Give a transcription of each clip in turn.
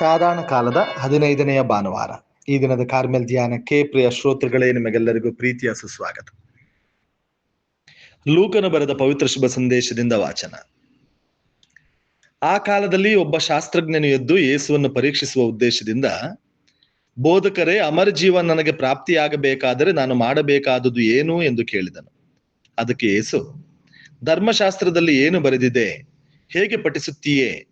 ಸಾಧಾರಣ ಕಾಲದ ಹದಿನೈದನೆಯ ಭಾನುವಾರ. ಈ ದಿನದ ಕಾರ್ಮೆಲ್ ಧ್ಯಾನಕ್ಕೆ ಪ್ರಿಯ ಶ್ರೋತೃಗಳೇ, ನಿಮಗೆಲ್ಲರಿಗೂ ಪ್ರೀತಿಯ ಸುಸ್ವಾಗತ. ಲೂಕನು ಬರೆದ ಪವಿತ್ರ ಶುಭ ಸಂದೇಶದಿಂದ ವಾಚನ. ಆ ಕಾಲದಲ್ಲಿ ಒಬ್ಬ ಶಾಸ್ತ್ರಜ್ಞನು ಎದ್ದು ಯೇಸುವನ್ನು ಪರೀಕ್ಷಿಸುವ ಉದ್ದೇಶದಿಂದ, ಬೋಧಕರೇ, ಅಮರ ಜೀವ ನನಗೆ ಪ್ರಾಪ್ತಿಯಾಗಬೇಕಾದರೆ ನಾನು ಮಾಡಬೇಕಾದುದು ಏನು? ಎಂದು ಕೇಳಿದನು. ಅದಕ್ಕೆ ಯೇಸು, ಧರ್ಮಶಾಸ್ತ್ರದಲ್ಲಿ ಏನು ಬರೆದಿದೆ, ಹೇಗೆ ಪಠಿಸುತ್ತೀಯೇ?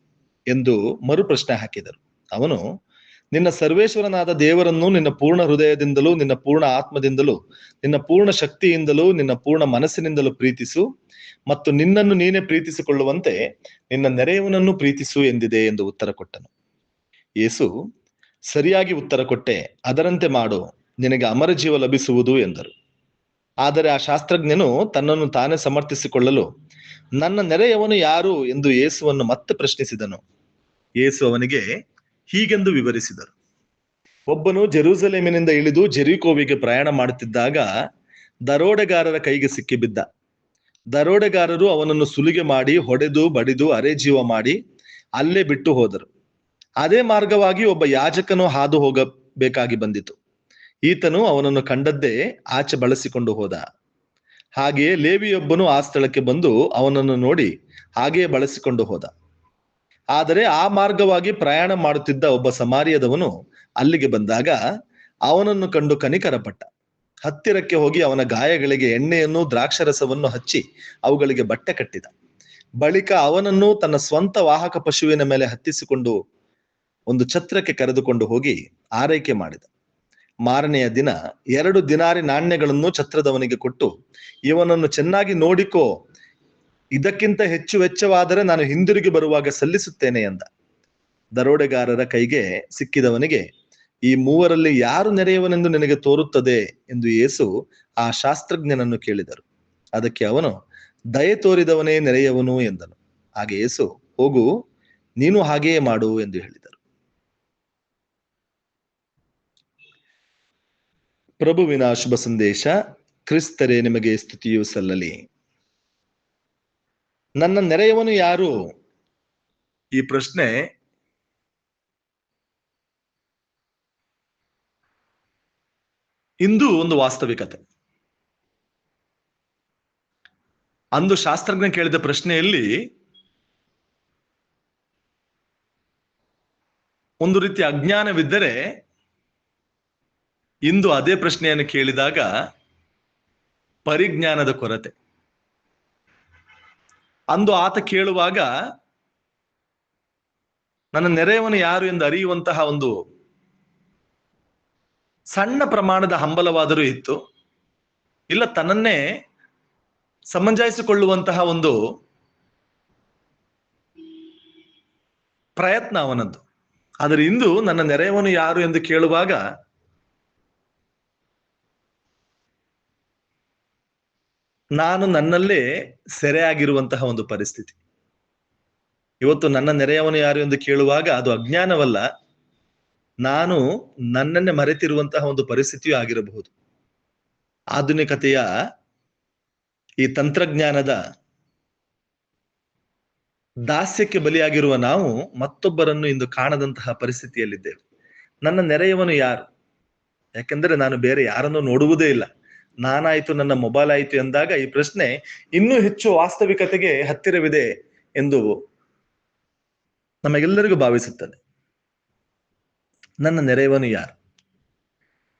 ಎಂದು ಮರುಪ್ರಶ್ನೆ ಹಾಕಿದರು. ಅವನು ನಿನ್ನ ಸರ್ವೇಶ್ವರನಾದ ದೇವರನ್ನು ನಿನ್ನ ಪೂರ್ಣ ಹೃದಯದಿಂದಲೂ, ನಿನ್ನ ಪೂರ್ಣ ಆತ್ಮದಿಂದಲೂ, ನಿನ್ನ ಪೂರ್ಣ ಶಕ್ತಿಯಿಂದಲೂ, ನಿನ್ನ ಪೂರ್ಣ ಮನಸ್ಸಿನಿಂದಲೂ ಪ್ರೀತಿಸು ಮತ್ತು ನಿನ್ನನ್ನು ನೀನೇ ಪ್ರೀತಿಸಿಕೊಳ್ಳುವಂತೆ ನಿನ್ನ ನೆರೆಯವನನ್ನು ಪ್ರೀತಿಸು ಎಂದಿದೆ ಎಂದು ಉತ್ತರ ಕೊಟ್ಟನು. ಯೇಸು, ಸರಿಯಾಗಿ ಉತ್ತರ ಕೊಟ್ಟೆ, ಅದರಂತೆ ಮಾಡು, ನಿನಗೆ ಅಮರ ಜೀವ ಲಭಿಸುವುದು ಎಂದರು. ಆದರೆ ಆ ಶಾಸ್ತ್ರಜ್ಞನು ತನ್ನನ್ನು ತಾನೇ ಸಮರ್ಥಿಸಿಕೊಳ್ಳಲು, ನನ್ನ ನೆರೆಯವನು ಯಾರು ಎಂದು ಯೇಸುವನ್ನು ಮತ್ತೆ ಪ್ರಶ್ನಿಸಿದನು. ಯೇಸು ಅವನಿಗೆ ಹೀಗೆಂದು ವಿವರಿಸಿದರು. ಒಬ್ಬನು ಜೆರೂಸಲೇಮಿನಿಂದ ಇಳಿದು ಜೆರಿಕೋವಿಗೆ ಪ್ರಯಾಣ ಮಾಡುತ್ತಿದ್ದಾಗ ದರೋಡೆಗಾರರ ಕೈಗೆ ಸಿಕ್ಕಿಬಿದ್ದ. ದರೋಡೆಗಾರರು ಅವನನ್ನು ಸುಲಿಗೆ ಮಾಡಿ, ಹೊಡೆದು, ಬಡಿದು ಅರೆ ಜೀವ ಮಾಡಿ ಅಲ್ಲೇ ಬಿಟ್ಟು ಹೋದರು. ಅದೇ ಮಾರ್ಗವಾಗಿ ಒಬ್ಬ ಯಾಜಕನು ಹಾದು ಹೋಗಬೇಕಾಗಿ ಬಂದಿತು. ಈತನು ಅವನನ್ನು ಕಂಡದ್ದೇ ಆಚೆ ಬಳಸಿಕೊಂಡು ಹೋದ. ಹಾಗೆಯೇ ಲೇವಿಯೊಬ್ಬನು ಆ ಸ್ಥಳಕ್ಕೆ ಬಂದು ಅವನನ್ನು ನೋಡಿ ಹಾಗೆಯೇ ಬಳಸಿಕೊಂಡು ಹೋದ. ಆದರೆ ಆ ಮಾರ್ಗವಾಗಿ ಪ್ರಯಾಣ ಮಾಡುತ್ತಿದ್ದ ಒಬ್ಬ ಸಮಾರಿಯದವನು ಅಲ್ಲಿಗೆ ಬಂದಾಗ ಅವನನ್ನು ಕಂಡು ಕನಿಕರಪಟ್ಟ. ಹತ್ತಿರಕ್ಕೆ ಹೋಗಿ ಅವನ ಗಾಯಗಳಿಗೆ ಎಣ್ಣೆಯನ್ನು ದ್ರಾಕ್ಷರಸವನ್ನು ಹಚ್ಚಿ ಅವುಗಳಿಗೆ ಬಟ್ಟೆ ಕಟ್ಟಿದ. ಬಳಿಕ ಅವನನ್ನು ತನ್ನ ಸ್ವಂತ ವಾಹಕ ಪಶುವಿನ ಮೇಲೆ ಹತ್ತಿಸಿಕೊಂಡು ಒಂದು ಛತ್ರಕ್ಕೆ ಕರೆದುಕೊಂಡು ಹೋಗಿ ಆರೈಕೆ ಮಾಡಿದ. ಮಾರನೆಯ ದಿನ ಎರಡು ದಿನಾರಿ ನಾಣ್ಯಗಳನ್ನು ಛತ್ರದವನಿಗೆ ಕೊಟ್ಟು, ಇವನನ್ನು ಚೆನ್ನಾಗಿ ನೋಡಿಕೋ ಇದಕ್ಕಿಂತ ಹೆಚ್ಚು ವೆಚ್ಚವಾದರೆ ನಾನು ಹಿಂದಿರುಗಿ ಬರುವಾಗ ಸಲ್ಲಿಸುತ್ತೇನೆ ಎಂದ. ದರೋಡೆಗಾರರ ಕೈಗೆ ಸಿಕ್ಕಿದವನಿಗೆ, ಈ ಮೂವರಲ್ಲಿ ಯಾರು ನೆರೆಯವನೆಂದು ನಿನಗೆ ತೋರುತ್ತದೆ ಎಂದು ಯೇಸು ಆ ಶಾಸ್ತ್ರಜ್ಞನನ್ನು ಕೇಳಿದರು. ಅದಕ್ಕೆ ಅವನು, ದಯೆ ತೋರಿದವನೇ ನೆರೆಯವನು ಎಂದನು. ಹಾಗೆ ಯೇಸು ಹೋಗು, ನೀನು ಹಾಗೆಯೇ ಮಾಡು ಎಂದು ಹೇಳಿದರು. ಪ್ರಭುವಿನ ಶುಭ ಸಂದೇಶ, ಕ್ರಿಸ್ತರೇ ನಿಮಗೆ ಸ್ತುತಿಯೂ ಸಲ್ಲಲಿ. ನನ್ನ ನೆರೆಯವನು ಯಾರು? ಈ ಪ್ರಶ್ನೆ ಇಂದು ಒಂದು ವಾಸ್ತವಿಕತೆ. ಅಂದು ಶಾಸ್ತ್ರಜ್ಞ ಕೇಳಿದ ಪ್ರಶ್ನೆಯಲ್ಲಿ ಒಂದು ರೀತಿ ಅಜ್ಞಾನವಿದ್ದರೆ ಇಂದು ಅದೇ ಪ್ರಶ್ನೆಯನ್ನು ಕೇಳಿದಾಗ ಪರಿಜ್ಞಾನದ ಕೊರತೆ. ಅಂದು ಆತ ಕೇಳುವಾಗ, ನನ್ನ ನೆರೆಯವನು ಯಾರು ಎಂದು ಅರಿಯುವಂತಹ ಒಂದು ಸಣ್ಣ ಪ್ರಮಾಣದ ಹಂಬಲವಾದರೂ ಇತ್ತು. ಇಲ್ಲ, ತನ್ನನ್ನೇ ಸಮಂಜಾಯಿಸಿಕೊಳ್ಳುವಂತಹ ಒಂದು ಪ್ರಯತ್ನ ಅವನದ್ದು. ಆದರೆ ಇಂದು ನನ್ನ ನೆರೆಯವನು ಯಾರು ಎಂದು ಕೇಳುವಾಗ ನಾನು ನನ್ನಲ್ಲೇ ಸೆರೆ ಆಗಿರುವಂತಹ ಒಂದು ಪರಿಸ್ಥಿತಿ. ಇವತ್ತು ನನ್ನ ನೆರೆಯವನು ಯಾರು ಎಂದು ಕೇಳುವಾಗ ಅದು ಅಜ್ಞಾನವಲ್ಲ. ನಾನು ನನ್ನನ್ನೇ ಮರೆತಿರುವಂತಹ ಒಂದು ಪರಿಸ್ಥಿತಿಯೂ ಆಗಿರಬಹುದು. ಆಧುನಿಕತೆಯ ಈ ತಂತ್ರಜ್ಞಾನದ ದಾಸ್ಯಕ್ಕೆ ಬಲಿಯಾಗಿರುವ ನಾವು ಮತ್ತೊಬ್ಬರನ್ನು ಇಂದು ಕಾಣದಂತಹ ಪರಿಸ್ಥಿತಿಯಲ್ಲಿದ್ದೇವೆ. ನನ್ನ ನೆರೆಯವನು ಯಾರು? ಯಾಕೆಂದರೆ ನಾನು ಬೇರೆ ಯಾರನ್ನು ನೋಡುವುದೇ ಇಲ್ಲ. ನಾನಾಯ್ತು, ನನ್ನ ಮೊಬೈಲ್ ಆಯ್ತು ಎಂದಾಗ ಈ ಪ್ರಶ್ನೆ ಇನ್ನೂ ಹೆಚ್ಚು ವಾಸ್ತವಿಕತೆಗೆ ಹತ್ತಿರವಿದೆ ಎಂದು ನಮಗೆಲ್ಲರಿಗೂ ಭಾವಿಸುತ್ತದೆ. ನನ್ನ ನೆರೆಯವನು ಯಾರು?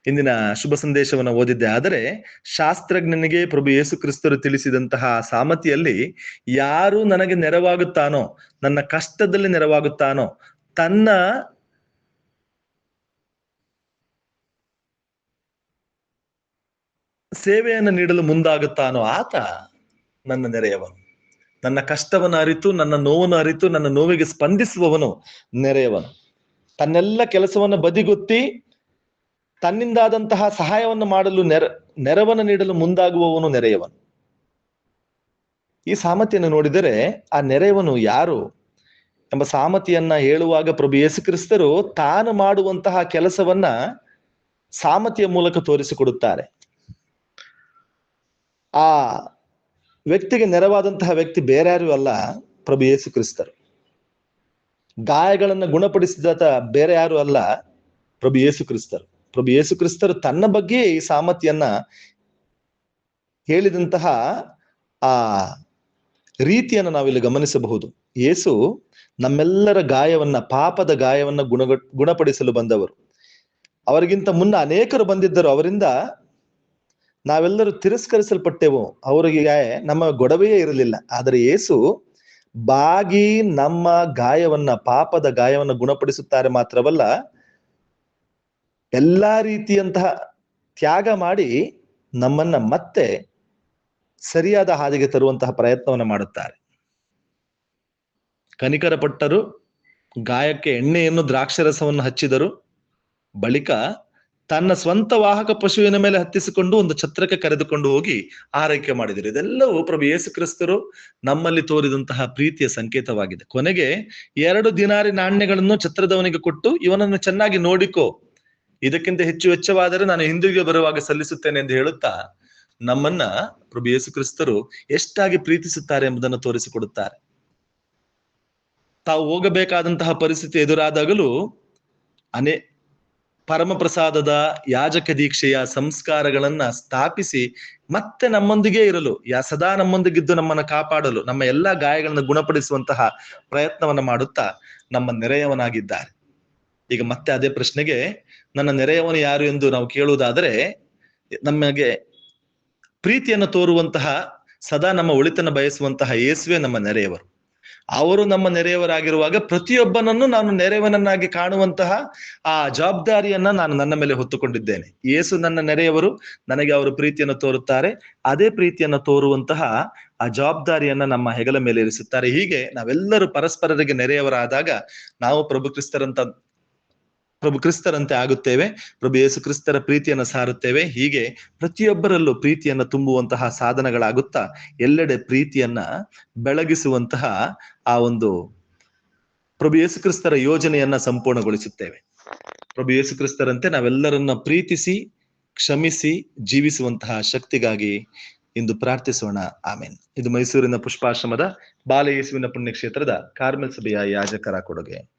ಇಂದಿನ ಶುಭ ಸಂದೇಶವನ್ನು ಓದಿದ್ದೆ. ಆದರೆ ಶಾಸ್ತ್ರಜ್ಞನಿಗೆ ಪ್ರಭು ಯೇಸು ಕ್ರಿಸ್ತರು ತಿಳಿಸಿದಂತಹ ಸಾಮತಿಯಲ್ಲಿ ಯಾರು ನನಗೆ ನೆರವಾಗುತ್ತಾನೋ, ನನ್ನ ಕಷ್ಟದಲ್ಲಿ ನೆರವಾಗುತ್ತಾನೋ, ತನ್ನ ಸೇವೆಯನ್ನು ನೀಡಲು ಮುಂದಾಗುತ್ತಾನೋ ಆತ ನನ್ನ ನೆರೆಯವನು. ನನ್ನ ಕಷ್ಟವನ್ನು ಅರಿತು, ನನ್ನ ನೋವನ್ನು ಅರಿತು, ನನ್ನ ನೋವಿಗೆ ಸ್ಪಂದಿಸುವವನು ನೆರೆಯವನು. ತನ್ನೆಲ್ಲ ಕೆಲಸವನ್ನು ಬದಿಗೊತ್ತಿ, ತನ್ನಿಂದಾದಂತಹ ಸಹಾಯವನ್ನು ಮಾಡಲು ನೆರ, ನೆರವನ್ನು ನೀಡಲು ಮುಂದಾಗುವವನು ನೆರೆಯವನು. ಈ ಸಾಮತಿಯನ್ನು ನೋಡಿದರೆ ಆ ನೆರೆಯವನು ಯಾರು ಎಂಬ ಸಾಮತಿಯನ್ನ ಹೇಳುವಾಗ ಪ್ರಭು ಯೇಸು ಕ್ರಿಸ್ತರು ತಾನು ಮಾಡುವಂತಹ ಕೆಲಸವನ್ನ ಸಾಮತಿಯ ಮೂಲಕ ತೋರಿಸಿಕೊಡುತ್ತಾರೆ. ಆ ವ್ಯಕ್ತಿಗೆ ನೆರವಾದಂತಹ ವ್ಯಕ್ತಿ ಬೇರೆ ಯಾರು ಅಲ್ಲ ಪ್ರಭು ಯೇಸು ಕ್ರಿಸ್ತರು. ಗಾಯಗಳನ್ನು ಗುಣಪಡಿಸಿದ ಬೇರೆ ಯಾರು ಅಲ್ಲ ಪ್ರಭು ಯೇಸು ಕ್ರಿಸ್ತರು. ಪ್ರಭು ಯೇಸು ಕ್ರಿಸ್ತರು ತನ್ನ ಬಗ್ಗೆ ಈ ಸಾಮರ್ಥ್ಯನ್ನ ಹೇಳಿದಂತಹ ಆ ರೀತಿಯನ್ನು ನಾವಿಲ್ಲಿ ಗಮನಿಸಬಹುದು. ಯೇಸು ನಮ್ಮೆಲ್ಲರ ಗಾಯವನ್ನ, ಪಾಪದ ಗಾಯವನ್ನ ಗುಣಗ, ಗುಣಪಡಿಸಲು ಬಂದವರು. ಅವರಿಗಿಂತ ಮುನ್ನ ಅನೇಕರು ಬಂದಿದ್ದರು. ಅವರಿಂದ ನಾವೆಲ್ಲರೂ ತಿರಸ್ಕರಿಸಲ್ಪಟ್ಟೆವು. ಅವರಿಗೆ ನಮ್ಮ ಗೊಡವೆಯೇ ಇರಲಿಲ್ಲ. ಆದರೆ ಯೇಸು ಬಾಗಿ ನಮ್ಮ ಗಾಯವನ್ನ, ಪಾಪದ ಗಾಯವನ್ನ ಗುಣಪಡಿಸುತ್ತಾರೆ ಮಾತ್ರವಲ್ಲ, ಎಲ್ಲಾ ರೀತಿಯಂತಹ ತ್ಯಾಗ ಮಾಡಿ ನಮ್ಮನ್ನ ಮತ್ತೆ ಸರಿಯಾದ ಹಾದಿಗೆ ತರುವಂತಹ ಪ್ರಯತ್ನವನ್ನು ಮಾಡುತ್ತಾರೆ. ಕನಿಕರ ಪಟ್ಟರು ಗಾಯಕ್ಕೆ ಎಣ್ಣೆಯನ್ನು ದ್ರಾಕ್ಷರಸವನ್ನು ಹಚ್ಚಿದರು. ಬಳಿಕ ತನ್ನ ಸ್ವಂತ ವಾಹಕ ಪಶುವಿನ ಮೇಲೆ ಹತ್ತಿಸಿಕೊಂಡು ಒಂದು ಛತ್ರಕ್ಕೆ ಕರೆದುಕೊಂಡು ಹೋಗಿ ಆರೈಕೆ ಮಾಡಿದರು. ಇದೆಲ್ಲವೂ ಪ್ರಭು ಯೇಸು ಕ್ರಿಸ್ತರು ನಮ್ಮಲ್ಲಿ ತೋರಿದಂತಹ ಪ್ರೀತಿಯ ಸಂಕೇತವಾಗಿದೆ. ಕೊನೆಗೆ ಎರಡು ದಿನಾರಿ ನಾಣ್ಯಗಳನ್ನು ಛತ್ರದವನಿಗೆ ಕೊಟ್ಟು ಇವನನ್ನು ಚೆನ್ನಾಗಿ ನೋಡಿಕೋ. ಇದಕ್ಕಿಂತ ಹೆಚ್ಚು ವೆಚ್ಚವಾದರೆ ನಾನು ಹಿಂದಿರುಗಿ ಬರುವಾಗ ಸಲ್ಲಿಸುತ್ತೇನೆ ಎಂದು ಹೇಳುತ್ತಾ ನಮ್ಮನ್ನ ಪ್ರಭು ಯೇಸು ಕ್ರಿಸ್ತರು ಎಷ್ಟಾಗಿ ಪ್ರೀತಿಸುತ್ತಾರೆ ಎಂಬುದನ್ನು ತೋರಿಸಿಕೊಡುತ್ತಾರೆ. ತಾವು ಹೋಗಬೇಕಾದಂತಹ ಪರಿಸ್ಥಿತಿ ಎದುರಾದಾಗಲೂ ಅನೇ ಪರಮ ಪ್ರಸಾದದ ಯಾಜಕ ದೀಕ್ಷೆಯ ಸಂಸ್ಕಾರಗಳನ್ನ ಸ್ಥಾಪಿಸಿ ಮತ್ತೆ ನಮ್ಮೊಂದಿಗೆ ಇರಲು, ಯಾ ಸದಾ ನಮ್ಮೊಂದಿಗಿದ್ದು ನಮ್ಮನ್ನ ಕಾಪಾಡಲು, ನಮ್ಮ ಎಲ್ಲಾ ಗಾಯಗಳನ್ನು ಗುಣಪಡಿಸುವಂತಹ ಪ್ರಯತ್ನವನ್ನ ಮಾಡುತ್ತಾ ನಮ್ಮ ನೆರೆಯವನಾಗಿದ್ದಾರೆ. ಈಗ ಮತ್ತೆ ಅದೇ ಪ್ರಶ್ನೆಗೆ, ನನ್ನ ನೆರೆಯವನು ಯಾರು ಎಂದು ನಾವು ಕೇಳುವುದಾದರೆ, ನಮಗೆ ಪ್ರೀತಿಯನ್ನು ತೋರುವಂತಹ, ಸದಾ ನಮ್ಮ ಒಳಿತನ್ನು ಬಯಸುವಂತಹ ಯೇಸುವೆ ನಮ್ಮ ನೆರೆಯವರು. ಅವರು ನಮ್ಮ ನೆರೆಯವರಾಗಿರುವಾಗ ಪ್ರತಿಯೊಬ್ಬನನ್ನು ನಾನು ನೆರೆಯವನನ್ನಾಗಿ ಕಾಣುವಂತಹ ಆ ಜವಾಬ್ದಾರಿಯನ್ನ ನಾನು ನನ್ನ ಮೇಲೆ ಹೊತ್ತುಕೊಂಡಿದ್ದೇನೆ. ಯೇಸು ನನ್ನ ನೆರೆಯವರು, ನನಗೆ ಅವರು ಪ್ರೀತಿಯನ್ನು ತೋರುತ್ತಾರೆ. ಅದೇ ಪ್ರೀತಿಯನ್ನು ತೋರುವಂತಹ ಆ ಜವಾಬ್ದಾರಿಯನ್ನ ನಮ್ಮ ಹೆಗಲ ಮೇಲೆ ಇರಿಸುತ್ತಾರೆ. ಹೀಗೆ ನಾವೆಲ್ಲರೂ ಪರಸ್ಪರರಿಗೆ ನೆರೆಯವರಾದಾಗ ನಾವು ಪ್ರಭು ಕ್ರಿಸ್ತರಂತ ಪ್ರಭು ಕ್ರಿಸ್ತರಂತೆ ಆಗುತ್ತೇವೆ, ಪ್ರಭು ಯೇಸು ಕ್ರಿಸ್ತರ ಪ್ರೀತಿಯನ್ನು ಸಾರುತ್ತೇವೆ. ಹೀಗೆ ಪ್ರತಿಯೊಬ್ಬರಲ್ಲೂ ಪ್ರೀತಿಯನ್ನ ತುಂಬುವಂತಹ ಸಾಧನಗಳಾಗುತ್ತಾ, ಎಲ್ಲೆಡೆ ಪ್ರೀತಿಯನ್ನ ಬೆಳಗಿಸುವಂತಹ ಆ ಒಂದು ಪ್ರಭು ಯೇಸು ಕ್ರಿಸ್ತರ ಯೋಜನೆಯನ್ನ ಸಂಪೂರ್ಣಗೊಳಿಸುತ್ತೇವೆ. ಪ್ರಭು ಯೇಸು ಕ್ರಿಸ್ತರಂತೆ ನಾವೆಲ್ಲರನ್ನ ಪ್ರೀತಿಸಿ, ಕ್ಷಮಿಸಿ, ಜೀವಿಸುವಂತಹ ಶಕ್ತಿಗಾಗಿ ಇಂದು ಪ್ರಾರ್ಥಿಸೋಣ. ಆಮೇನ್. ಇದು ಮೈಸೂರಿನ ಪುಷ್ಪಾಶ್ರಮದ ಬಾಲ ಯೇಸುವಿನ ಪುಣ್ಯಕ್ಷೇತ್ರದ ಕಾರ್ಮೆಲ್ ಸಭೆಯ ಯಾಜಕರ ಕೊಡುಗೆ.